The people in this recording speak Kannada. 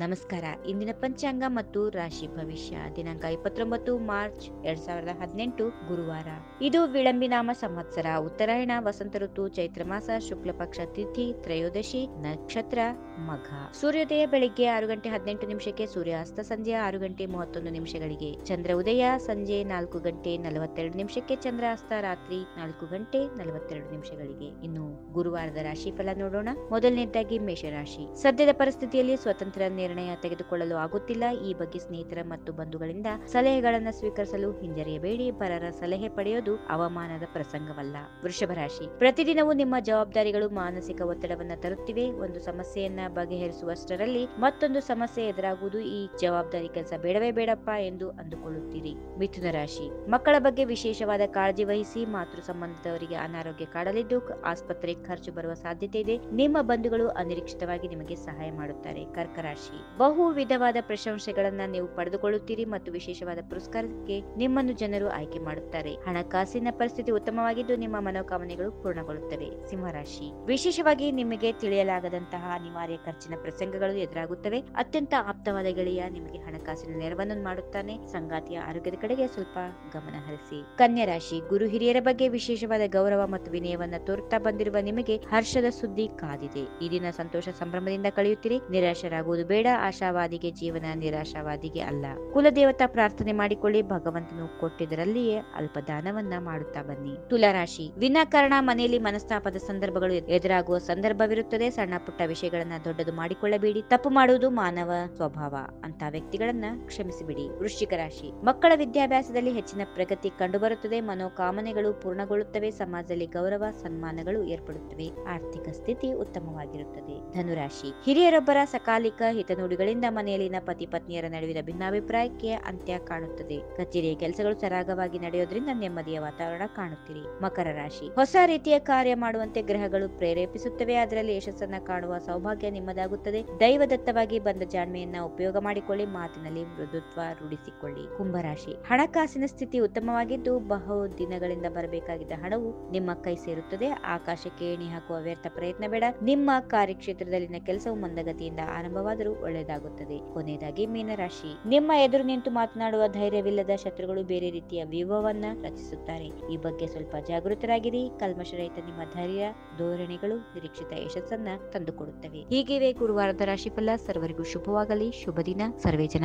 ನಮಸ್ಕಾರ. ಇಂದಿನ ಪಂಚಾಂಗ ಮತ್ತು ರಾಶಿ ಭವಿಷ್ಯ. ದಿನಾಂಕ ಇಪ್ಪತ್ತೊಂಬತ್ತು, ಮಾರ್ಚ್ ಎರಡ್ ಸಾವಿರದ ಹದಿನೆಂಟು, ಗುರುವಾರ. ಇದು ವಿಳಂಬಿನಾಮ ಸಂವತ್ಸರ. ಉತ್ತರಾಯಣ, ವಸಂತ ಋತು, ಚೈತ್ರ ಮಾಸ, ಶುಕ್ಲ ಪಕ್ಷ ತಿಥಿ, ತ್ರಯೋದಶಿ, ನಕ್ಷತ್ರ, ಮಘ. ಸೂರ್ಯೋದಯ ಬೆಳಿಗ್ಗೆ ಆರು ಗಂಟೆ ಹದಿನೆಂಟು ನಿಮಿಷಕ್ಕೆ ಸೂರ್ಯಾಸ್ತ ಸಂಜೆ ಆರು ಗಂಟೆ ಮೂವತ್ತೊಂದು ನಿಮಿಷಗಳಿಗೆ. ಚಂದ್ರ ಉದಯ ಸಂಜೆ ನಾಲ್ಕು ಗಂಟೆ ನಲವತ್ತೆರಡು ನಿಮಿಷಕ್ಕೆ ಚಂದ್ರಾಸ್ತ, ರಾತ್ರಿ ನಾಲ್ಕು ಗಂಟೆ ನಲವತ್ತೆರಡು ನಿಮಿಷಗಳಿಗೆ. ಇನ್ನು ಗುರುವಾರದ ರಾಶಿ ಫಲ ನೋಡೋಣ. ಮೊದಲನೇದಾಗಿ ಮೇಷರಾಶಿ. ಸದ್ಯದ ಪರಿಸ್ಥಿತಿಯಲ್ಲಿ ಸ್ವತಂತ್ರ ನಿರ್ಣಯ ತೆಗೆದುಕೊಳ್ಳಲು ಆಗುತ್ತಿಲ್ಲ. ಈ ಬಗ್ಗೆ ಸ್ನೇಹಿತರ ಮತ್ತು ಬಂಧುಗಳಿಂದ ಸಲಹೆಗಳನ್ನು ಸ್ವೀಕರಿಸಲು ಹಿಂಜರಿಯಬೇಡಿ. ಪರರ ಸಲಹೆ ಪಡೆಯೋದು ಅವಮಾನದ ಪ್ರಸಂಗವಲ್ಲ. ವೃಷಭ ರಾಶಿ. ಪ್ರತಿದಿನವೂ ನಿಮ್ಮ ಜವಾಬ್ದಾರಿಗಳು ಮಾನಸಿಕ ಒತ್ತಡವನ್ನು ತರುತ್ತಿವೆ. ಒಂದು ಸಮಸ್ಯೆಯನ್ನ ಬಗೆಹರಿಸುವಷ್ಟರಲ್ಲಿ ಮತ್ತೊಂದು ಸಮಸ್ಯೆ ಎದುರಾಗುವುದು ಈ ಜವಾಬ್ದಾರಿ ಕೆಲಸ ಬೇಡವೇ ಬೇಡಪ್ಪ ಎಂದು ಅಂದುಕೊಳ್ಳುತ್ತೀರಿ. ಮಿಥುನ ರಾಶಿ. ಮಕ್ಕಳ ಬಗ್ಗೆ ವಿಶೇಷವಾದ ಕಾಳಜಿ ವಹಿಸಿ ಮಾತೃ ಸಂಬಂಧದವರಿಗೆ ಅನಾರೋಗ್ಯ ಕಾಡಲಿದ್ದು ಆಸ್ಪತ್ರೆ ಖರ್ಚು ಬರುವ ಸಾಧ್ಯತೆ ಇದೆ. ನಿಮ್ಮ ಬಂಧುಗಳು ಅನಿರೀಕ್ಷಿತವಾಗಿ ನಿಮಗೆ ಸಹಾಯ ಮಾಡುತ್ತಾರೆ. ಕರ್ಕ ರಾಶಿ. ಬಹು ವಿಧವಾದ ಪ್ರಶಂಸೆಗಳನ್ನ ನೀವು ಪಡೆದುಕೊಳ್ಳುತ್ತೀರಿ ಮತ್ತು ವಿಶೇಷವಾದ ಪುರಸ್ಕಾರಕ್ಕೆ ನಿಮ್ಮನ್ನು ಜನರು ಆಯ್ಕೆ ಮಾಡುತ್ತಾರೆ. ಹಣಕಾಸಿನ ಪರಿಸ್ಥಿತಿ ಉತ್ತಮವಾಗಿದ್ದು ನಿಮ್ಮ ಮನೋಕಾಮನೆಗಳು ಪೂರ್ಣಗೊಳ್ಳುತ್ತವೆ. ಸಿಂಹರಾಶಿ. ವಿಶೇಷವಾಗಿ ನಿಮಗೆ ತಿಳಿಯಲಾಗದಂತಹ ಅನಿವಾರ್ಯ ಖರ್ಚಿನ ಪ್ರಸಂಗಗಳು ಎದುರಾಗುತ್ತವೆ. ಅತ್ಯಂತ ಆಪ್ತವಾದ ಗೆಳೆಯ ನಿಮಗೆ ಹಣಕಾಸಿನ ನೆರವನ್ನು ಮಾಡುತ್ತಾನೆ. ಸಂಗಾತಿಯ ಆರೋಗ್ಯದ ಕಡೆಗೆ ಸ್ವಲ್ಪ ಗಮನ ಹರಿಸಿ. ಕನ್ಯಾ ರಾಶಿ, ಗುರು ಹಿರಿಯರ ಬಗ್ಗೆ ವಿಶೇಷವಾದ ಗೌರವ ಮತ್ತು ವಿನಯವನ್ನ ತೋರುತ್ತಾ ಬಂದಿರುವ ನಿಮಗೆ ಹರ್ಷದ ಸುದ್ದಿ ಕಾದಿದೆ. ಈ ದಿನ ಸಂತೋಷ ಸಂಭ್ರಮದಿಂದ ಕಳೆಯುತ್ತಿರಿ. ನಿರಾಶರಾಗುವುದು ಬೇಡ. ಆಶಾವಾದಿಗೆ ಜೀವನ ನಿರಾಶಾವಾದಿಗೆ ಅಲ್ಲ. ಕುಲದೇವತಾ ಪ್ರಾರ್ಥನೆ ಮಾಡಿಕೊಳ್ಳಿ. ಭಗವಂತನು ಕೊಟ್ಟಿದ್ದರಲ್ಲಿಯೇ ಅಲ್ಪ ದಾನವನ್ನ ಮಾಡುತ್ತಾ ಬನ್ನಿ. ತುಲಾರಾಶಿ, ವಿನಾಕಾರಣ ಮನೆಯಲ್ಲಿ ಮನಸ್ತಾಪದ ಸಂದರ್ಭಗಳು ಎದುರಾಗುವ ಸಂದರ್ಭವಿರುತ್ತದೆ. ಸಣ್ಣ ಪುಟ್ಟ ವಿಷಯಗಳನ್ನ ದೊಡ್ಡದು ಮಾಡಿಕೊಳ್ಳಬೇಡಿ. ತಪ್ಪು ಮಾಡುವುದು ಮಾನವ ಸ್ವಭಾವ. ಅಂತ ವ್ಯಕ್ತಿಗಳನ್ನ ಕ್ಷಮಿಸಿಬಿಡಿ. ವೃಶ್ಚಿಕ ರಾಶಿ. ಮಕ್ಕಳ ವಿದ್ಯಾಭ್ಯಾಸದಲ್ಲಿ ಹೆಚ್ಚಿನ ಪ್ರಗತಿ ಕಂಡುಬರುತ್ತದೆ. ಮನೋಕಾಮನೆಗಳು ಪೂರ್ಣಗೊಳ್ಳುತ್ತವೆ. ಸಮಾಜದಲ್ಲಿ ಗೌರವ, ಸನ್ಮಾನಗಳು ಏರ್ಪಡುತ್ತವೆ. ಆರ್ಥಿಕ ಸ್ಥಿತಿ ಉತ್ತಮವಾಗಿರುತ್ತದೆ. ಧನುರಾಶಿ. ಹಿರಿಯರೊಬ್ಬರ ಸಕಾಲಿಕ ಹಿತನುಡಿಗಳಿಂದ ಮನೆಯಲ್ಲಿನ ಪತಿ ಪತ್ನಿಯರ ನಡುವಿನ ಭಿನ್ನಾಭಿಪ್ರಾಯಕ್ಕೆ ಅಂತ್ಯ ಕಾಣುತ್ತದೆ. ಕಚೇರಿಯ ಕೆಲಸಗಳು ಸರಾಗವಾಗಿ ನಡೆಯೋದ್ರಿಂದ ನೆಮ್ಮದಿಯ ವಾತಾವರಣ ಕಾಣುತ್ತೀರಿ ಮಕರ ರಾಶಿ. ಹೊಸ ರೀತಿಯ ಕಾರ್ಯ ಮಾಡುವಂತೆ ಗ್ರಹಗಳು ಪ್ರೇರೇಪಿಸುತ್ತವೆ. ಅದರಲ್ಲಿ ಯಶಸ್ಸನ್ನ ಕಾಣುವ ಸೌಭಾಗ್ಯ ನಿಮ್ಮದಾಗುತ್ತದೆ. ದೈವದತ್ತವಾಗಿ ಬಂದ ಜಾಣ್ಮೆಯನ್ನ ಉಪಯೋಗ ಮಾಡಿಕೊಳ್ಳಿ. ಮಾತಿನಲ್ಲಿ ಮೃದುತ್ವ ರೂಢಿಸಿಕೊಳ್ಳಿ. ಕುಂಭರಾಶಿ. ಹಣಕಾಸಿನ ಸ್ಥಿತಿ ಉತ್ತಮವಾಗಿದ್ದು ಬಹು ದಿನಗಳಿಂದ ಬರಬೇಕಾಗಿದ್ದ ಹಣವು ನಿಮ್ಮ ಕೈ ಸೇರುತ್ತದೆ. ಆಕಾಶಕ್ಕೆ ಏಣಿ ಹಾಕುವ ವ್ಯರ್ಥ ಪ್ರಯತ್ನ ಬೇಡ. ನಿಮ್ಮ ಕಾರ್ಯಕ್ಷೇತ್ರದಲ್ಲಿನ ಕೆಲಸವು ಮಂದಗತಿಯಿಂದ ಆರಂಭವಾದರೂ ಒಳ್ಳೆಯದಾಗುತ್ತದೆ. ಕೊನೆಯದಾಗಿ ಮೀನರಾಶಿ. ನಿಮ್ಮ ಎದುರು ನಿಂತು ಮಾತನಾಡುವ ಧೈರ್ಯವಿಲ್ಲದ ಶತ್ರುಗಳು ಬೇರೆ ರೀತಿಯ ವ್ಯೂಹವನ್ನ ರಚಿಸುತ್ತಾರೆ. ಈ ಬಗ್ಗೆ ಸ್ವಲ್ಪ ಜಾಗೃತರಾಗಿರಿ. ಕಲ್ಮಶರಹಿತ ನಿಮ್ಮ ಧೈರ್ಯ, ಧೋರಣೆಗಳು ನಿರೀಕ್ಷಿತ ಯಶಸ್ಸನ್ನ ತಂದುಕೊಡುತ್ತವೆ. ಹೀಗಿವೆ ಗುರುವಾರದ ರಾಶಿಫಲ. ಸರ್ವರಿಗೂ ಶುಭವಾಗಲಿ. ಶುಭ ದಿನ. ಸರ್ವೇ ಜನ